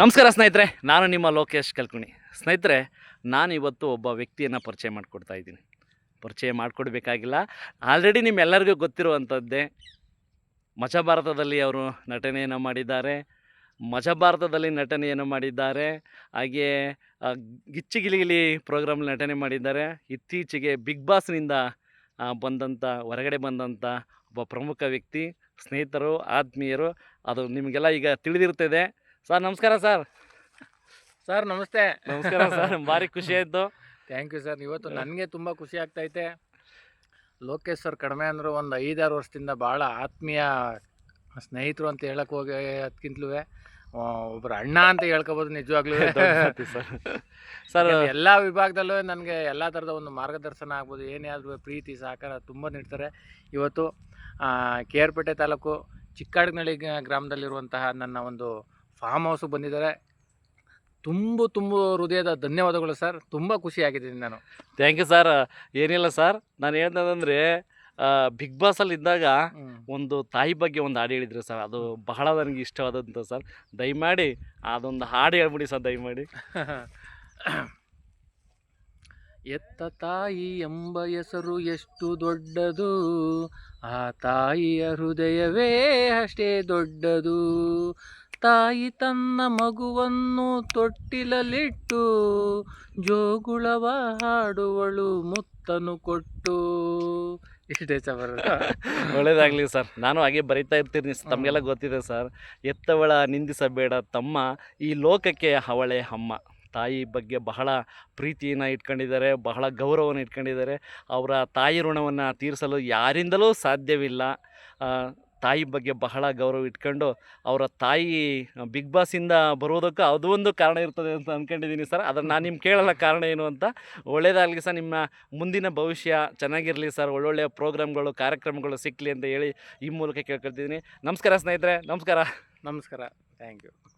ನಮಸ್ಕಾರ ಸ್ನೇಹಿತರೆ, ನಾನು ನಿಮ್ಮ ಲೋಕೇಶ್ ಕಲ್ಕುಣಿ ಸ್ನೇಹಿತರೆ, ನಾನು ಇವತ್ತು ಒಬ್ಬ ವ್ಯಕ್ತಿಯನ್ನು ಪರಿಚಯ ಮಾಡಿಕೊಡ್ತಾ ಇದ್ದೀನಿ. ಪರಿಚಯ ಮಾಡಿಕೊಡ್ಬೇಕಾಗಿಲ್ಲ. ಆಲ್ರೆಡಿ ನಿಮ್ಮೆಲ್ಲರಿಗೂ ಗೊತ್ತಿರುವಂಥದ್ದೇ ಮಜಭಾರತದಲ್ಲಿ ಅವರು ನಟನೆಯನ್ನು ಮಾಡಿದ್ದಾರೆ. ಮಜಭಾರತದಲ್ಲಿ ನಟನೆಯನ್ನು ಮಾಡಿದ್ದಾರೆ. ಹಾಗೆಯೇ ಗಿಚ್ಚಿಗಿಲಿಗಿಲಿ ಗಿಚ್ಚಿ ಗಿಲಿಗಿಲಿ ಪ್ರೋಗ್ರಾಮ್ ನಟನೆ ಮಾಡಿದ್ದಾರೆ. ಇತ್ತೀಚೆಗೆ ಬಿಗ್ ಬಾಸ್ನಿಂದ ಬಂದಂಥ ಹೊರಗಡೆ ಬಂದಂಥ ಒಬ್ಬ ಪ್ರಮುಖ ವ್ಯಕ್ತಿ, ಸ್ನೇಹಿತರು, ಆತ್ಮೀಯರು. ಅದು ನಿಮಗೆಲ್ಲ ಈಗ ತಿಳಿದಿರ್ತದೆ. ಸರ್ ನಮಸ್ಕಾರ ಸರ್. ಸರ್ ನಮಸ್ತೆ. ನಮಸ್ಕಾರ ಸರ್ ಭಾರಿ ಖುಷಿ ಆಯಿತು. ಥ್ಯಾಂಕ್ ಯು ಸರ್ ಇವತ್ತು ನನಗೆ ತುಂಬ ಖುಷಿ ಆಗ್ತೈತೆ. ಲೋಕೇಶ್ ಸರ್ ಕಡಿಮೆ ಅಂದರೂ ಒಂದು ಐದಾರು ವರ್ಷದಿಂದ ಭಾಳ ಆತ್ಮೀಯ ಸ್ನೇಹಿತರು ಅಂತ ಹೇಳಕ್ಕೆ ಹೋಗಿ ಅದಕ್ಕಿಂತಲೂ ಒಬ್ಬರು ಅಣ್ಣ ಅಂತ ಹೇಳ್ಕೋಬೋದು ನಿಜವಾಗ್ಲೂ. ಸರ್. ಸರ್ ಎಲ್ಲ ವಿಭಾಗದಲ್ಲೂ ನನಗೆ ಎಲ್ಲ ಥರದ ಒಂದು ಮಾರ್ಗದರ್ಶನ ಆಗ್ಬೋದು. ಏನೇ ಆದರೂ ಪ್ರೀತಿ ಸಹಕಾರ ತುಂಬ ನೀಡ್ತಾರೆ. ಇವತ್ತು ಕೆ ಆರ್ ಪೇಟೆ ತಾಲೂಕು ಚಿಕ್ಕಾಡಿನಳ್ಳಿ ಗ್ರಾಮದಲ್ಲಿರುವಂತಹ ನನ್ನ ಒಂದು ಫಾರ್ಮ್ ಹೌಸ್ ಬಂದಿದ್ದಾರೆ. ತುಂಬ ತುಂಬ ಹೃದಯದ ಧನ್ಯವಾದಗಳು ಸರ್. ತುಂಬ ಖುಷಿಯಾಗಿದ್ದೀನಿ ನಾನು. Thank you sir. ಏನಿಲ್ಲ ಸರ್. ನಾನು ಹೇಳ್ದಂದ್ರೆ ಬಿಗ್ ಬಾಸಲ್ಲಿ ಇದ್ದಾಗ ಒಂದು ತಾಯಿ ಬಗ್ಗೆ ಒಂದು ಹಾಡು ಹೇಳಿದ್ರು ಸರ್. ಅದು ಬಹಳ ನನಗೆ ಇಷ್ಟವಾದಂಥ ಸರ್. ದಯಮಾಡಿ ಅದೊಂದು ಹಾಡು ಹೇಳ್ಬಿಡಿ ಸರ್ ದಯಮಾಡಿ. ಎತ್ತ ತಾಯಿ ಎಂಬ ಹೆಸರು ಎಷ್ಟು ದೊಡ್ಡದು ಆ ತಾಯಿಯ ಹೃದಯವೇ ಅಷ್ಟೇ ದೊಡ್ಡದು. ತಾಯಿ ತನ್ನ ಮಗುವನ್ನು ತೊಟ್ಟಿಲಲಿಟ್ಟು ಜೋಗುಳವ ಹಾಡುವಳು ಮುತ್ತನು ಕೊಟ್ಟು. ಇಷ್ಟೇ ಸರ್ ಒಳ್ಳೇದಾಗಲಿ ಸರ್. ನಾನು ಹಾಗೆ ಬರಿತಾ ಇರ್ತೀನಿ. ತಮಗೆಲ್ಲ ಗೊತ್ತಿದೆ ಸರ್. ಎತ್ತವಳ ನಿಂದಿಸಬೇಡ ತಮ್ಮ ಈ ಲೋಕಕ್ಕೆ ಅವಳೆ ಅಮ್ಮ. ತಾಯಿ ಬಗ್ಗೆ ಬಹಳ ಪ್ರೀತಿಯನ್ನು ಇಟ್ಕೊಂಡಿದ್ದಾರೆ ಬಹಳ ಗೌರವವನ್ನು ಇಟ್ಕೊಂಡಿದ್ದಾರೆ. ಅವರ ತಾಯಿ ಋಣವನ್ನು ತೀರಿಸಲು ಯಾರಿಂದಲೂ ಸಾಧ್ಯವಿಲ್ಲ. ತಾಯಿ ಬಗ್ಗೆ ಬಹಳ ಗೌರವ ಇಟ್ಕೊಂಡು ಅವರ ತಾಯಿ ಬಿಗ್ ಬಾಸಿಂದ ಬರೋದಕ್ಕೆ ಅದು ಒಂದು ಕಾರಣ ಇರ್ತದೆ ಅಂತ ಅಂದ್ಕೊಂಡಿದ್ದೀನಿ ಸರ್. ಅದನ್ನು ನಾನು ನಿಮ್ಗೆ ಕೇಳಲ್ಲ ಕಾರಣ ಏನು ಅಂತ. ಒಳ್ಳೇದಾಗ್ಲಿ ಸರ್, ನಿಮ್ಮ ಮುಂದಿನ ಭವಿಷ್ಯ ಚೆನ್ನಾಗಿರಲಿ ಸರ್. ಒಳ್ಳೊಳ್ಳೆಯ ಪ್ರೋಗ್ರಾಮ್ಗಳು, ಕಾರ್ಯಕ್ರಮಗಳು ಸಿಕ್ಕಲಿ ಅಂತ ಹೇಳಿ ಈ ಮೂಲಕ ಕೇಳ್ಕೊಳ್ತಿದ್ದೀನಿ. ನಮಸ್ಕಾರ ಸ್ನೇಹಿತರೆ. ನಮಸ್ಕಾರ. ನಮಸ್ಕಾರ. Thank you.